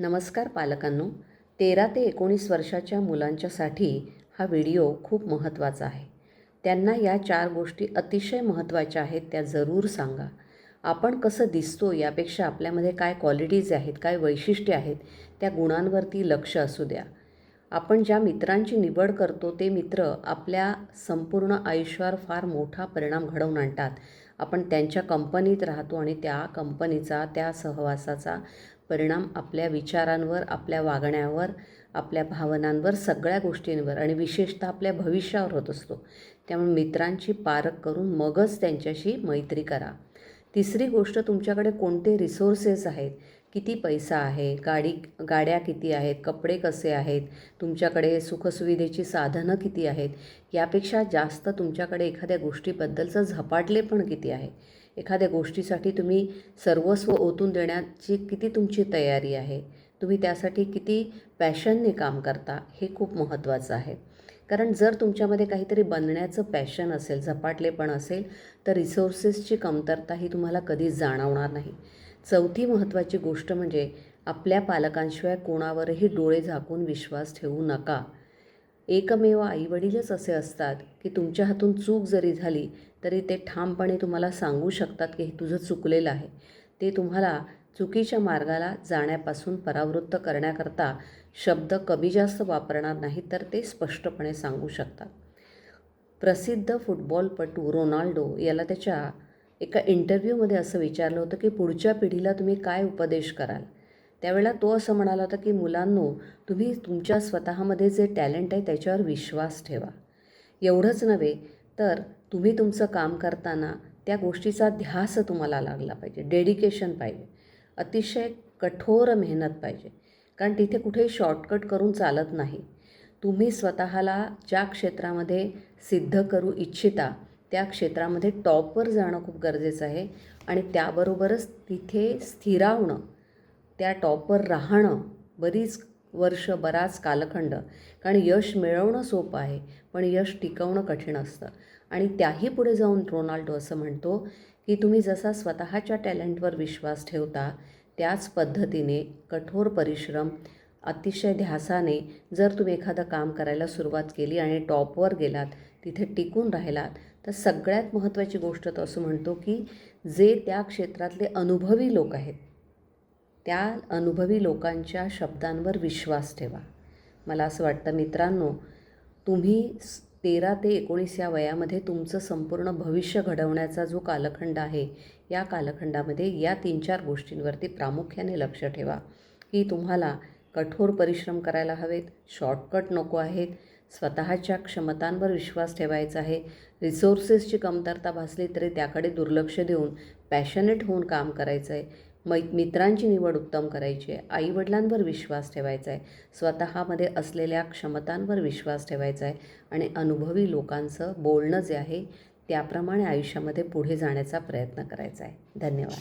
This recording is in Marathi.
नमस्कार पालकांनो. तेरा ते एकोणीस वर्षाच्या मुलांच्यासाठी हा व्हिडिओ खूप महत्त्वाचा आहे. त्यांना या चार गोष्टी अतिशय महत्त्वाच्या आहेत त्या जरूर सांगा. आपण कसं दिसतो यापेक्षा आपल्यामध्ये काय क्वालिटीज आहेत काय वैशिष्ट्ये आहेत त्या गुणांवरती लक्ष असू द्या. आपण ज्या मित्रांची निवड करतो ते मित्र आपल्या संपूर्ण आयुष्यावर फार मोठा परिणाम घडवून आणतात. आपण त्यांच्या कंपनीत राहतो आणि त्या कंपनीचा त्या सहवासाचा परिणाम आपल्या विचारांवर आपल्या वागण्यावर आपल्या भावनांवर सगळ्या गोष्टींवर आणि विशेषतः आपल्या भविष्यावर होत असतो. त्यामुळे मित्रांची पारख करून मगच त्यांच्याशी मैत्री करा. तिसरी गोष्ट तुमच्याकडे कोणते रिसोर्सेस आहेत? किती पैसा आहे? गाडी गाड्या किती आहेत? कपडे कसे आहेत? तुमच्याकडे सुखसुविधेची साधनं किती आहेत? यापेक्षा जास्त तुमच्याकडे एखाद्या गोष्टीबद्दलचं झपाटले पण किती आहे? एखाद्या गोष्टीसाठी तुम्ही सर्वस्व ओतून देण्याची किती तुमची तयारी आहे? तुम्ही त्यासाठी किती पॅशनने काम करता? हे खूप महत्त्वाचं आहे. कारण जर तुमच्यामध्ये काहीतरी बनण्याचं पॅशन असेल झपाटलेपण असेल तर रिसोर्सेसची कमतरता ही तुम्हाला कधीच जाणवणार नाही. चौथी महत्त्वाची गोष्ट म्हणजे आपल्या पालकांशिवाय कोणावरही डोळे झाकून विश्वास ठेवू नका. एकमेव आईवडीलच असे असतात की तुमच्या हातून चूक जरी झाली तरी ते ठामपणे तुम्हाला सांगू शकतात की हे तुझं चुकलेलं आहे. ते तुम्हाला चुकीच्या मार्गाला जाण्यापासून परावृत्त करण्याकरता शब्द कमी जास्त वापरणार नाही तर ते स्पष्टपणे सांगू शकतात. प्रसिद्ध फुटबॉलपटू रोनाल्डो याला त्याच्या एका इंटरव्ह्यूमध्ये असं विचारलं होतं की पुढच्या पिढीला तुम्ही काय उपदेश कराल? त्यावेळेला तो असं म्हणाला होता की मुलांनो तुम्ही तुमच्या स्वतःमध्ये जे टॅलेंट आहे त्याच्यावर विश्वास ठेवा. एवढंच नव्हे तर तुम्ही तुमचं काम करताना त्या गोष्टीचा ध्यास तुम्हाला लागला पाहिजे. डेडिकेशन पाहिजे. अतिशय कठोर मेहनत पाहिजे. कारण तिथे कुठेही शॉर्टकट करून चालत नाही. तुम्ही स्वतःला ज्या क्षेत्रामध्ये सिद्ध करू इच्छिता त्या क्षेत्रामध्ये टॉपवर जाणं खूप गरजेचं आहे आणि त्याबरोबरच तिथे स्थिरावणं त्या टॉपवर राहणं बरीच वर्ष बराच कालखंड. कारण यश मिळवणं सोपं आहे पण यश टिकवणं कठीण असतं. आणि त्याही पुढे जाऊन रोनाल्डो असं म्हणतो की तुम्ही जसा स्वतःच्या टॅलेंटवर विश्वास ठेवता त्याच पद्धतीने कठोर परिश्रम अतिशय ध्यासाने जर तुम्ही एखादं काम करायला सुरुवात केली आणि टॉपवर गेलात तिथे टिकून राहिलात तर सगळ्यात महत्त्वाची गोष्ट तो असं म्हणतो की जे त्या क्षेत्रातले अनुभवी लोक आहेत त्या अनुभवी लोकांच्या शब्दांवर विश्वास ठेवा. मला असं वाटतं मित्रांनो तुम्ही तेरा ते एकोणीस या वयामध्ये तुमचं संपूर्ण भविष्य घडवण्याचा जो कालखंड आहे या कालखंडामध्ये या तीन चार गोष्टींवरती प्रामुख्याने लक्ष ठेवा. की तुम्हाला कठोर परिश्रम करायला हवेत शॉर्टकट नको आहेत स्वतःच्या क्षमतांवर विश्वास ठेवायचा आहे रिसोर्सेसची कमतरता भासली तरी त्याकडे दुर्लक्ष देऊन पॅशनेट होऊन काम करायचं आहे मै मित्रांची निवड उत्तम करायची आहे. आईवडिलांवर विश्वास ठेवायचा आहे. स्वतःमध्ये असलेल्या क्षमतांवर विश्वास ठेवायचा आहे. आणि अनुभवी लोकांचं बोलणं जे आहे त्याप्रमाणे आयुष्यामध्ये पुढे जाण्याचा प्रयत्न करायचा आहे. धन्यवाद.